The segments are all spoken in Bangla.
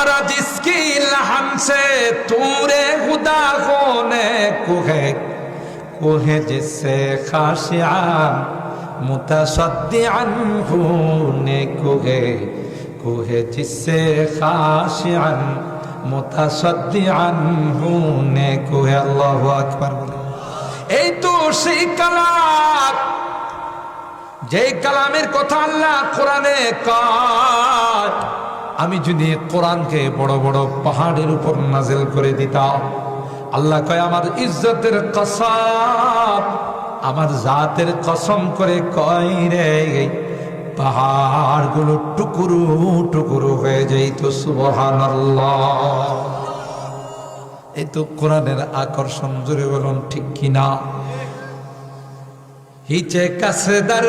सारा जिसकी लहन से तूरे खुदा होने को है वो है जिससे खाशियान मुतसद्दिअन होने को है को है जिससे खाशियान मुतसद्दिअन होने को है अल्लाहु আকবার বলে এই তো সেই কালাম যে কালামের কথা আল্লাহ কোরআনে কয় আমি যদি কোরআনকে বড় বড় পাহাড়ের উপর নাজেল করে দিতাম, আল্লাহ কয়, আমার ইজ্জতের কসম, আমার জাতের কসম করে কয় রে, পাহাড়গুলো টুকুরু টুকুরু হয়ে যাইতো, সুবহানাল্লাহ। এই তো কোরআনের আকর্ষণ জুড়ে বলুন, ঠিক কিনা? হিচে কাসদার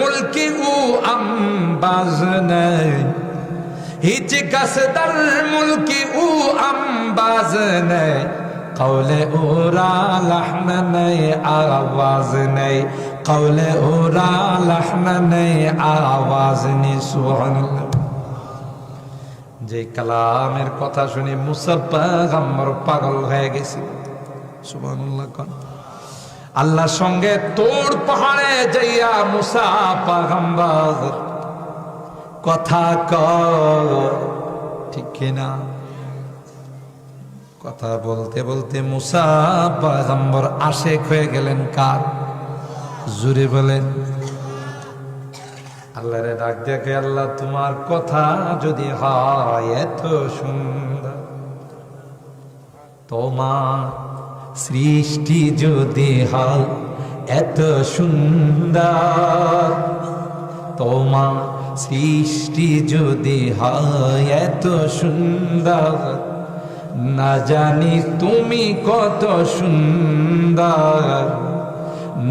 মুলকি উ আম্বাজ নেই হিচে কাসদার মুলকি উ আম্বাজ নেই কৌলে ওরা লহন নেই, আওয়াজ নেই। কৌলে ওরা লহন নেই, আওয়াজ নেই, সুবহানাল্লাহ। যে কালামের কথা শুনে মুসা পাগম্বর পাগল হয়ে গেছি। আল্লাহর সঙ্গে তোর পাহাড়ে যাইয়া মুসা পাগম্বর কথা ঠিক কিনা কথা বলতে বলতে মুসা পাগম্বর আশেক হয়ে গেলেন কার? জুড়ে বলেন, আল্লাহরে ডাক দেখে আল্লাহ, তোমার কথা যদি হয় এত সুন্দর। তোমার সৃষ্টি যদি হয় এত সুন্দর। তোমার সৃষ্টি যদি হয় এত সুন্দর, না জানি তুমি কত সুন্দর,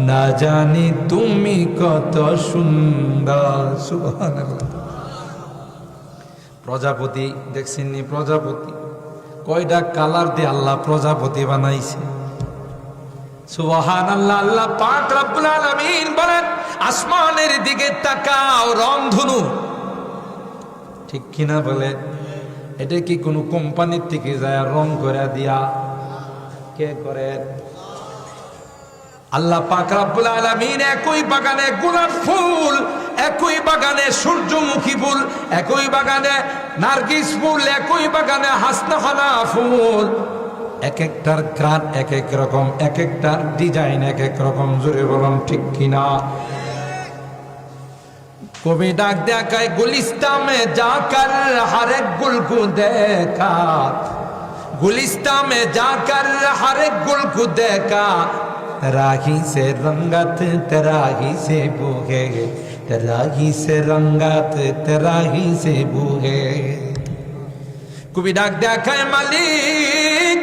না জানি তুমি কত সুন্দর। প্রজাপতি, দেখছেন নি প্রজাপতি? কয়টা কালার দিয়ে আল্লাহ প্রজাপতি বানাইছে? সুবহান আল্লাহ আল্লাহ পাক রব্বুল আলামিন বলেন আসমানের দিকে তাকাও রংধনু ঠিক কিনা বলে? এটা কি কোনো কোম্পানির থেকে যায় রং করে দিয়া? কে করে? আল্লাহ পাক রব্বুল একই বাগানে গোলাপ ফুল, একই বাগানে সূর্যমুখী ফুল, একই বাগানে নার্গিস ফুল, একই বাগানে হাসনাখানা ফুল। এক একটার গ্রান এক এক রকম, এক একটার ডিজাইন এক এক রকম, জোরে বলুন ঠিক কিনা? কবি ডাক দেখায় গুলিস্তামে जाकर हर एक गुल को देखा गुलिस्ता में जाकर हर एक गुल को देखा तराही से रंगत तराही से बूहे तराही से रंगत तराही से बूहे কবি ডাক দেখায় মালিক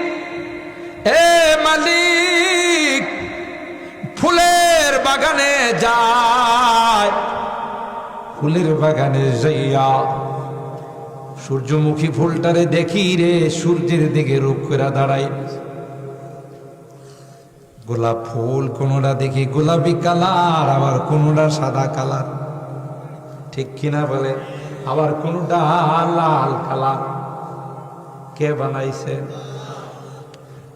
এ মালিক ফুলের বাগানে যায় ফুলের বাগানে যাইয়া সূর্যমুখী ফুলটারে দেখি রে, সূর্যের দিকে রূপ করে দাঁড়াই গোলাপ ফুল কোনোটা দেখি, গোলাপি কালার, আবার কোনোটা সাদা কালার। ঠিক কিনা বলে? আবার কোনোটা লাল কালার। কে বানাইছে?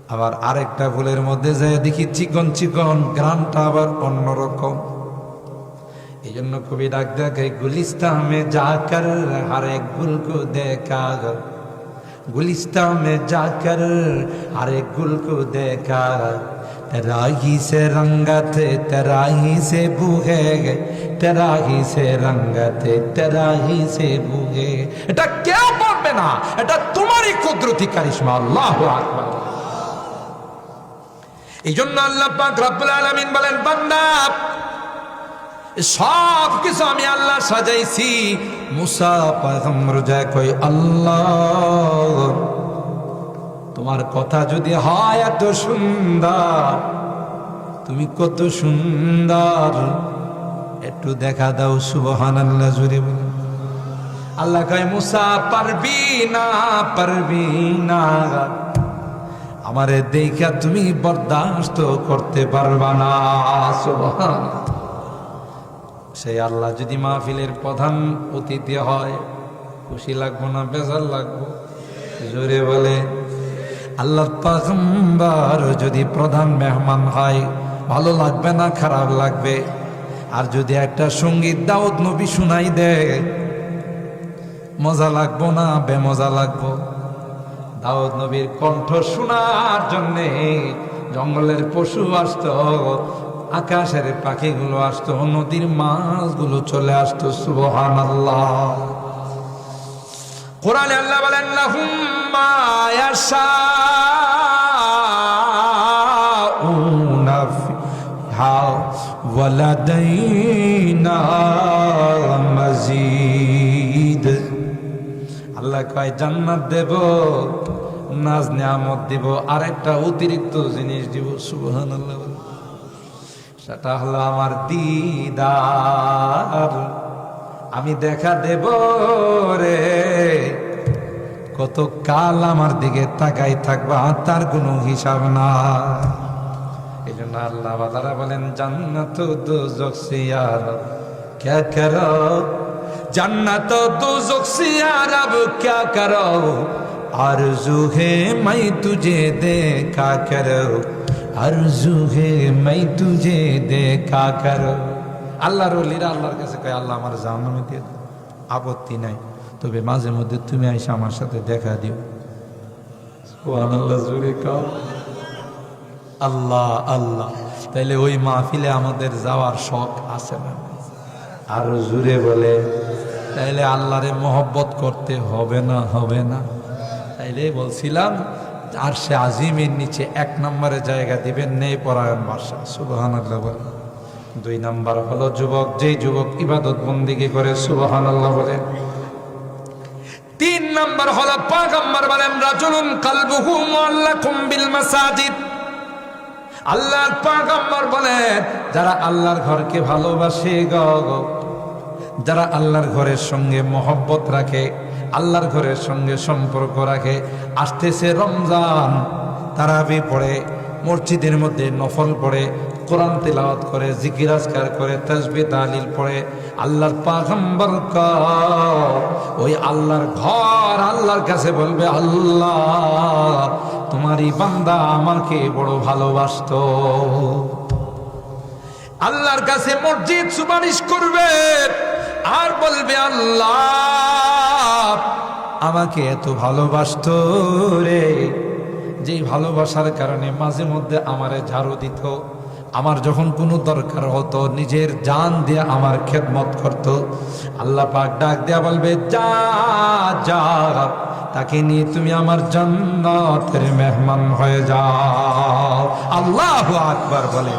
আবার আরেকটা ফুলের মধ্যে যায় দেখি, চিকন চিকন গ্রামটা আবার অন্যরকম। এই জন্য কবি ডাক দেখে গুলিস্তা মে যাকর হর এক গুল কো দেখা गुलिस्ता में जाकर हर एक गुल को देखा तराही से रंगत तराही से बूहे तराही से रंगत तराही से बूहे এটা কেউ পারবে না এটা তোমারই কুদরতি কারিশমা আল্লাহু আকবার এই জন্য আল্লাহ পাক রব্বুল আলামিন বলেন বান্দা সব কিছু আমি আল্লাহ সাজাইছি। মুসা পয়গম্বর যায় কই আল্লাহ, তোমার কথা যদি হয় এত সুন্দর, তুমি কত সুন্দর। একটু দেখা দাও সুবহান আল্লাহ জুড়ে বলে। আল্লাহ কয়, মুসা, পারবি না পারবি না। আমারে দেখা তুমি বরদাস্ত করতে পারবা না সুবহান সেই আল্লাহ যদি মাহফিলের প্রধান অতিথি হয়, খুশি লাগবো না বেজার লাগবো? জোরে বলে, আল্লাহর পাগম্বার যদি প্রধান মেহমান হয়, ভালো লাগবে না, খারাপ লাগবে? আর যদি একটা সংগীত দাউদ নবী শুনাই দেয় মজা লাগবো না, বেমজা লাগবো? দাউদ নবীর কণ্ঠ শোনার জন্যে জঙ্গলের পশু আসতো আকাশের পাখিগুলো আসতো, নদীর মাছগুলো চলে আসতো সুবহান আল্লাহ কোরআনে আল্লাহ বলেন লাহুম মা ইয়াশাউনা ওয়ালাদাইনা মাজিদ। আল্লাহ কয়, জান্নাত দেব, নাজ নিয়ামত দিব আর একটা অতিরিক্ত জিনিস দিব, সুবহানাল্লাহ সেটা হলো আমার দিদার, আমি দেখা দেব রে। কত কাল আমার দিকে তাকাই থাকবা তার কোনো হিসাব না এই জন্য আল্লাহ বাদারা বলেন, জান্নাত দুজক সিয়ার ক্যা কর জান্নাত দুজক সিয়ার আব ক্যা কর আর জুহে মাই তুজে দেখা কর আরজু হে মাই তুঝে দেখা কর। আল্লাহর লিরা আল্লাহর কাছে কয়, আল্লাহ আমার জাহান্নামে দিয়ে দাও। আপত্তি নাই। তবে মাঝে মধ্যে তুমি আইসা আমার সাথে দেখা দিও। আল্লাহ আল্লাহ। তাইলে ওই মাহফিলে আমাদের যাওয়ার শখ আছে না আর জুড়ে বলে। তাইলে আল্লাহরে মহব্বত করতে হবে না হবে না। তাইলে বলছিলাম আর সে আজিমের নিচে এক নম্বরে জায়গা দিবেন নেই পরায়ণ বাসা। সুবহান আল্লাহ বলে দুই নম্বর হলো যুবক যেই যুবক ইবাদত বন্দিগি করে সুবহান আল্লাহ বলে তিন নাম্বার হলো পাগম্বর বলেন রাজুলুন কালবুহু মুআল্লাকুম বিল মাসাজিদ। আল্লাহর পাগম্বর বলেন যারা আল্লাহর ঘরকে ভালোবাসে গ, যারা আল্লাহর ঘরের সঙ্গে মহব্বত রাখে আল্লাহর ঘরের সঙ্গে সম্পর্ক রাখে। আসতেছে রমজান, তারাবি পড়ে, মসজিদের মধ্যে নফল পড়ে, কোরআন তেলাওয়াত করে জিকিরাজকার করে, তসবি তালিল পড়ে। আল্লাহর পাগম্বর ওই আল্লাহর ঘর আল্লাহর কাছে বলবে, আল্লাহ, তোমারই বান্দা আমাকে বড় ভালোবাসতো। আল্লাহর কাছে মসজিদ সুপারিশ করবে, আর বলবে, আল্লাহ আমাকে এত ভালোবাসতো রে। যেই ভালোবাসার কারণে মাঝে মধ্যে আমারে ঝাড়ু দিত। আমার যখন কোনো দরকার হতো, নিজের জান দিয়ে আমার খেদমত করত। আল্লাহ পাক ডাক দেয়া বলবে, যা যা, তাকে নিয়ে তুমি আমার জান্নাতের মেহমান হয়ে যাও। আল্লাহ আকবার বলে।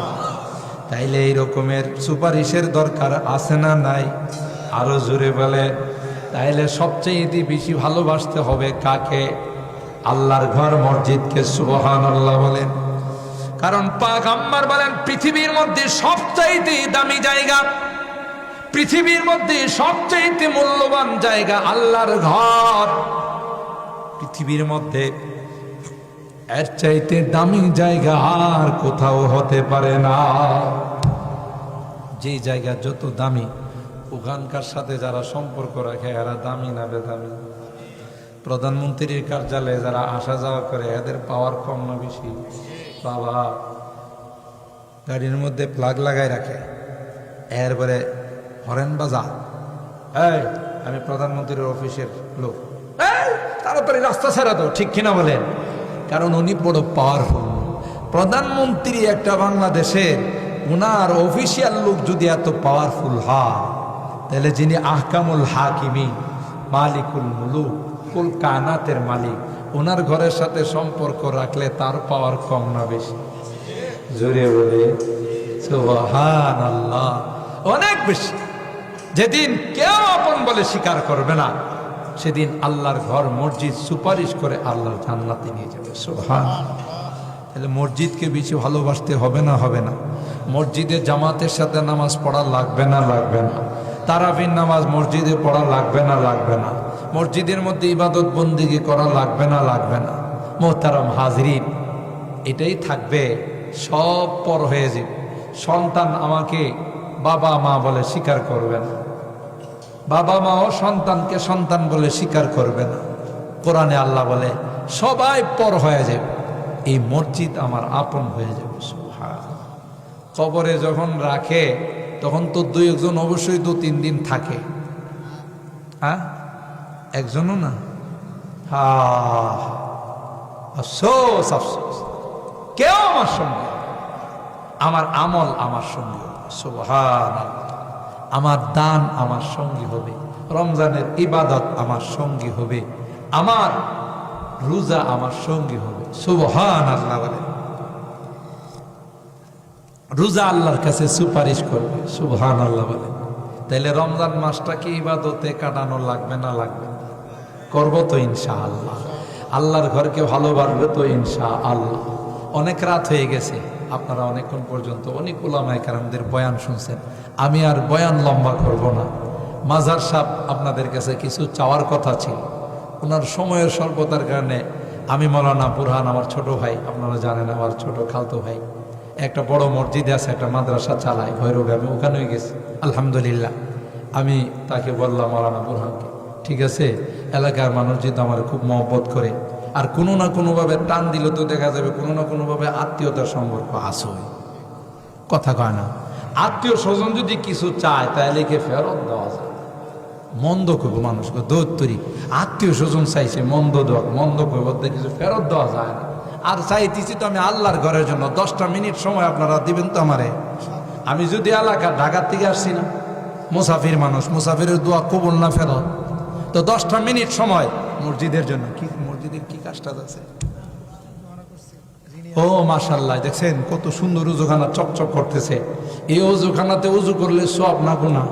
তাইলে এই রকমের সুপারিশের দরকার আছে না নাই? আরও জোরে বলে তাইলে সবচেয়ে বেশি ভালোবাসতে হবে কাকে? আল্লাহর ঘর মসজিদকে সুবহান আল্লাহ বলেন। কারণ পাক আম্মার বলেন, পৃথিবীর মধ্যে সবচাইতে দামি জায়গা, পৃথিবীর মধ্যে সবচাইতে মূল্যবান জায়গা আল্লাহর ঘর। পৃথিবীর মধ্যে এর চাইতে দামি জায়গা আর কোথাও হতে পারে না। যে জায়গা যত দামি ওখানকার সাথে যারা সম্পর্ক রাখে, এরা দামি না বেদামি। প্রধানমন্ত্রীর কার্যালয়ে যারা আসা যাওয়া করে, এদের পাওয়ার কম না বেশি? বাবা, গাড়ির মধ্যে প্লাগ লাগাই রাখে। এরপরে হরেন বাজা এই, আমি প্রধানমন্ত্রীর অফিসের লোক। তাড়াতাড়ি রাস্তা ছাড়া তো ঠিক কিনা বলেন? কারণ উনি বড় পাওয়ারফুল প্রধানমন্ত্রী একটা বাংলাদেশের, উনার অফিসিয়াল লোক যদি এত পাওয়ারফুল হয় তাহলে যিনি আহকামুল হাকিমি মালিকুল মুলুক, কুল কানাতের মালিক, ওনার ঘরের সাথে সম্পর্ক রাখলে তার পাওয়ার কম না বেশি। জোরে বলে আল্লাহ অনেক বেশি। যেদিন কেউ আপন বলে স্বীকার করবে না, সেদিন আল্লাহর ঘর, মসজিদ সুপারিশ করে আল্লাহর জান্নাতে নিয়ে যাবে। সুবহান তাহলে মসজিদকে বেশি ভালোবাসতে হবে না হবে না। মসজিদে জামাতের সাথে নামাজ পড়া লাগবে না লাগবে না। তারাবির নামাজ মসজিদে পড়া লাগবে না লাগবে না। মসজিদের মধ্যে ইবাদত বন্দিগি করা লাগবে না লাগবে না। মোহতারাম হাজরিন, এটাই থাকবে, সব পর হয়ে যাবে। সন্তান আমাকে বাবা মা বলে স্বীকার করবে না। বাবা মাও সন্তানকে সন্তান বলে স্বীকার করবে না। কোরআনে আল্লাহ বলে, সবাই পর হয়ে যাবে। এই মসজিদ আমার আপন হয়ে যাবে। কবরে যখন রাখে তখন তো দুই একজন অবশ্যই দু তিন দিন থাকে। হ্যাঁ একজনও না? আফসোস আফসোস। কেউ আমার সঙ্গে আমার আমল আমার সঙ্গী আমার দান আমার সঙ্গী হবে। রমজানের ইবাদত আমার সঙ্গী হবে। আমার রোজা আমার সঙ্গী হবে। সুবহান আল্লাহ বলে রোজা আল্লাহর কাছে সুপারিশ করবে সুবহান আল্লাহ বলে। তাইলে রমজান মাসটা কি ইবাদতে কাটানো লাগবে না লাগবে? করব তো ইনশা আল্লাহ আল্লাহর ঘরকে ভালোবাসবে তো ইনশা আল্লাহ অনেক রাত হয়ে গেছে, আপনারা অনেকক্ষণ পর্যন্ত অনেক ওলামায় কারামদের বয়ান শুনছেন। আমি আর বয়ান লম্বা করব না। মাজার সাহ আপনাদের কাছে কিছু চাওয়ার কথা ছিল। ওনার সময়ের স্বল্পতার কারণে আমি মৌলানা বুরহান, আমার ছোট ভাই, আপনারা জানেন আমার ছোট খালতো ভাই। একটা বড় মসজিদে আছে, একটা মাদ্রাসা চালায়, ভৈরবে আমি ওখানেও গেছি। আলহামদুলিল্লাহ। আমি তাকে বললাম, মৌলানা বুরহানকে ঠিক আছে? এলাকার মানুষ যেহেতু আমার খুব মহব্বত করে, আর কোনো না কোনোভাবে টান দিলে তো দেখা যাবে কোনো না কোনোভাবে আত্মীয়তার সম্পর্ক আসয় কথা কয় না, আত্মীয় স্বজন যদি কিছু চায়, তাহলে কে ফেরত দেওয়া যায়? মন্দ করব মানুষকে দৌত্তরি আত্মীয় স্বজন চাইছে মন্দ দেওয়া, মন্দ করব কিছু ফেরত দেওয়া যায় না। আর চাইতেছি তো আমি আল্লাহর ঘরের জন্য। দশটা মিনিট সময় আপনারা দিবেন তো আমারে। আমি যদি এলাকা ঢাকার থেকে আসছি না, মুসাফির মানুষ, মুসাফিরের দোয়া কবুল না ফেরত। তো দশটা মিনিট সময় মসজিদের জন্য। কি মসজিদের কি কাজটা আছে? ও মাশাল্লাহ দেখছেন কত সুন্দর উজুখানা চকচক করতেছে। এই উজুখানাতে উজু করলে সব না গুণা